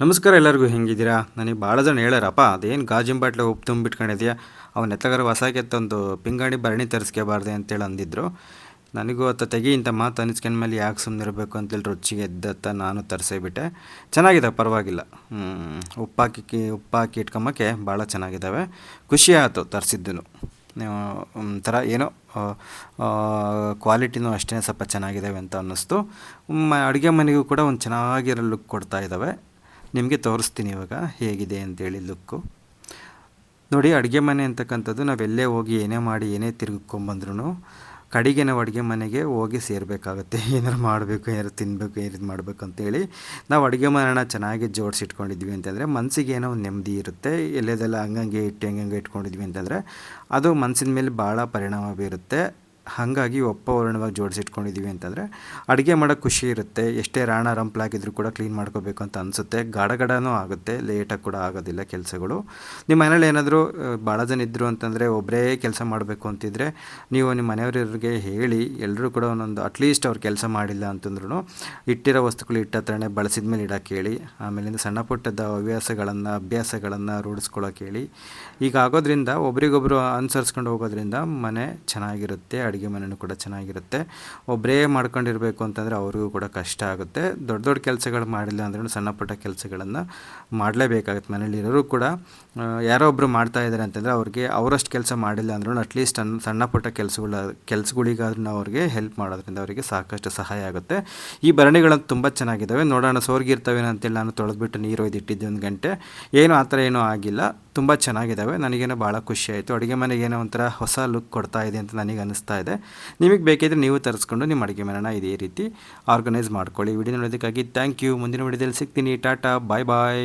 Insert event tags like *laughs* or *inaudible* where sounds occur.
ನಮಸ್ಕಾರ ಎಲ್ಲರಿಗೂ ಹೆಂಗಿದ್ದೀರಾ? ನನಗೆ ಭಾಳ ಜನ ಹೇಳಾರಪ್ಪ ಅದೇನು ಗಾಜಿನ ಬಾಟ್ಲೆ ಉಪ್ಪು ತುಂಬಿಟ್ಕೊಂಡಿದ್ಯಾ? ಅವನ ಎತ್ತಗಾರ ಹೊಸ ಕೆತ್ತೊಂದು ಪಿಂಗಾಣಿ ಭರಣಿ ತರಿಸ್ಕೋಬಾರ್ದೆ ಅಂತೇಳಿ ಅಂದಿದ್ರು. ನನಗೂ ಅತ್ತ ತೆಗಿ ಇಂಥ ಮಾತು ಅನಿಸ್ಕೊಂಡ್ಮೇಲೆ ಯಾಕೆ ಸುಮ್ಮನಿರಬೇಕು ಅಂತೇಳಿ ರುಚಿಗೆ ಎದ್ದತ್ತ ನಾನು ತರಿಸೇಬಿಟ್ಟೆ ಚೆನ್ನಾಗಿದೆ, ಪರವಾಗಿಲ್ಲ. ಉಪ್ಪಾಕಿ ಉಪ್ಪಾಕಿ ಇಟ್ಕೊಂಬಕ್ಕೆ ಭಾಳ ಚೆನ್ನಾಗಿದ್ದಾವೆ. ಖುಷಿ ಆಯಿತು ತರಿಸಿದ್ದು ಒಂಥರ ಏನೋ ಕ್ವಾಲಿಟಿನೂ ಅಷ್ಟೇ ಸ್ವಲ್ಪ ಚೆನ್ನಾಗಿದ್ದಾವೆ ಅಂತ ಅನ್ನಿಸ್ತು. ಅಡುಗೆ ಮನೆಗೂ ಕೂಡ ಒಂದು ಚೆನ್ನಾಗಿರೋ ಲುಕ್ ಕೊಡ್ತಾ ಇದ್ದಾವೆ. ನಿಮಗೆ ತೋರಿಸ್ತೀನಿ ಇವಾಗ, ಹೇಗಿದೆ ಅಂತೇಳಿ ಲುಕ್ಕು. ನೋಡಿ, ಅಡುಗೆ ಮನೆ ಅಂತಕ್ಕಂಥದ್ದು ನಾವೆಲ್ಲೇ ಹೋಗಿ ಏನೇ ಮಾಡಿ ಏನೇ ತಿರುಗಿಕೊಂಬಂದ್ರೂ ಕಡೆಗೆ ನಾವು ಅಡುಗೆ ಮನೆಗೆ ಹೋಗಿ ಸೇರಬೇಕಾಗುತ್ತೆ. *laughs* ಏನಾರು ಮಾಡಬೇಕು, ಏನಾರು ತಿನ್ನಬೇಕು ಏನಾರು ಮಾಡಬೇಕು ಅಂತೇಳಿ ನಾವು ಅಡುಗೆ ಮನೆನ ಚೆನ್ನಾಗಿ ಜೋಡಿಸಿಟ್ಕೊಂಡಿದ್ವಿ ಅಂತಂದರೆ ಮನಸ್ಸಿಗೆ ಏನೋ ಒಂದು ನೆಮ್ಮದಿ ಇರುತ್ತೆ. ಎಲ್ಲದೆಲ್ಲ ಹಂಗಂಗೆ ಇಟ್ಟು ಹಂಗಂಗೆ ಇಟ್ಕೊಂಡಿದ್ವಿ ಅಂತಂದರೆ, ಅದು ಮನಸ್ಸಿನ ಮೇಲೆ ಭಾಳ ಪರಿಣಾಮ ಬೀರುತ್ತೆ. ಹಾಗಾಗಿ ಒಪ್ಪವರ್ಣವಾಗಿ ಜೋಡಿಸಿಟ್ಕೊಂಡಿದ್ದೀವಿ ಅಂತಂದರೆ ಅಡುಗೆ ಮಾಡೋಕ್ಕೆ ಖುಷಿ ಇರುತ್ತೆ. ಎಷ್ಟೇ ರಾಣ ರಂಪ್ಲಾಗಿದ್ರೂ ಕೂಡ ಕ್ಲೀನ್ ಮಾಡ್ಕೋಬೇಕು ಅಂತ ಅನಿಸುತ್ತೆ. ಗಡಗಡನೂ ಆಗುತ್ತೆ ಲೇಟಾಗಿ ಕೂಡ ಆಗೋದಿಲ್ಲ ಕೆಲಸಗಳು. ನಿಮ್ಮ ಮನೇಲಿ ಏನಾದರೂ ಭಾಳ ಜನ ಇದ್ದರು ಅಂತಂದರೆ ಒಬ್ಬರೇ ಕೆಲಸ ಮಾಡಬೇಕು ಅಂತಿದ್ರೆ ನೀವು ನಿಮ್ಮ ಮನೆಯವರಿಗೆ ಹೇಳಿ ಎಲ್ಲರೂ ಕೂಡ ಒಂದೊಂದು ಅಟ್ಲೀಸ್ಟ್ ಅವ್ರು ಕೆಲಸ ಮಾಡಿಲ್ಲ ಅಂತಂದ್ರೂ ಇಟ್ಟಿರೋ ವಸ್ತುಗಳು ಇಟ್ಟ ಹತ್ರನೇ ಬಳಸಿದ ಮೇಲೆ ಇಡೋಕೆ ಹೇಳಿ, ಆಮೇಲಿಂದ ಸಣ್ಣ ಪುಟ್ಟದ ಹವ್ಯಾಸಗಳನ್ನು, ಅಭ್ಯಾಸಗಳನ್ನು ರೂಢಿಸ್ಕೊಳ್ಳೋಕೆ ಹೇಳಿ, ಈಗ ಆಗೋದ್ರಿಂದ ಒಬ್ರಿಗೊಬ್ಬರು ಅನುಸರಿಸ್ಕೊಂಡು ಹೋಗೋದ್ರಿಂದ ಮನೆ ಚೆನ್ನಾಗಿರುತ್ತೆ ಅಡುಗೆ ಮನೆಯೂ ಕೂಡ ಚೆನ್ನಾಗಿರುತ್ತೆ. ಒಬ್ಬರೇ ಮಾಡ್ಕೊಂಡಿರಬೇಕು ಅಂತಂದರೆ ಅವ್ರಿಗೂ ಕೂಡ ಕಷ್ಟ ಆಗುತ್ತೆ. ದೊಡ್ಡ ದೊಡ್ಡ ಕೆಲಸಗಳು ಮಾಡಿಲ್ಲ ಅಂದ್ರೂ ಸಣ್ಣ ಪುಟ್ಟ ಕೆಲಸಗಳನ್ನು ಮಾಡಲೇಬೇಕಾಗುತ್ತೆ ಮನೇಲಿರೋರು ಕೂಡ. ಯಾರೋ ಒಬ್ಬರು ಮಾಡ್ತಾ ಇದ್ದಾರೆ ಅಂತಂದರೆ ಅವ್ರಿಗೆ ಅವರಷ್ಟು ಕೆಲಸ ಮಾಡಿಲ್ಲ ಅಂದ್ರೂ ಅಟ್ಲೀಸ್ಟ್ ಅನ್ ಸಣ್ಣ ಪುಟ್ಟ ಕೆಲಸಗಳ ಕೆಲಸಗಳಿಗಾದ್ರೂ ಅವ್ರಿಗೆ ಹೆಲ್ಪ್ ಮಾಡೋದ್ರಿಂದ ಅವರಿಗೆ ಸಾಕಷ್ಟು ಸಹಾಯ ಆಗುತ್ತೆ. ಈ ಭರಣಿಗಳು ತುಂಬ ಚೆನ್ನಾಗಿದ್ದಾವೆ ನೋಡೋಣ ಸೋರ್ಗಿರ್ತವೆ ಅಂತೇಳಿ ನಾನು ತೊಳೆದ್ಬಿಟ್ಟು ನೀರು ಒಯ್ದಿಟ್ಟಿದ್ದೆ ಒಂದು ಗಂಟೆ. ಏನು ಆ ಥರ ಏನೂ ಆಗಿಲ್ಲ. ತುಂಬ ಚೆನ್ನಾಗಿದ್ದಾವೆ. ನನಗೇನೋ ಭಾಳ ಖುಷಿ ಆಯಿತು. ಅಡುಗೆ ಮನೆಗೆ ಏನೋ ಒಂಥರ ಹೊಸ ಲುಕ್ ಕೊಡ್ತಾ ಇದೆ ಅಂತ ನನಗೆ ಅನ್ನಿಸ್ತಾ ಇದೆ. ನಿಮಗೆ ಬೇಕಿದ್ರೆ ನೀವು ತರಿಸ್ಕೊಂಡು ನಿಮ್ಮ ಅಡುಗೆ ಮನೆನ ಇದೇ ರೀತಿ ಆರ್ಗನೈಸ್ ಮಾಡ್ಕೊಳ್ಳಿ. ವಿಡಿಯೋ ನೋಡೋದಕ್ಕಾಗಿ ಥ್ಯಾಂಕ್ ಯು ಮುಂದಿನ ವಿಡಿಯೋದಲ್ಲಿ ಸಿಗ್ತೀನಿ. ಟಾಟಾ ಬಾಯ್ ಬಾಯ್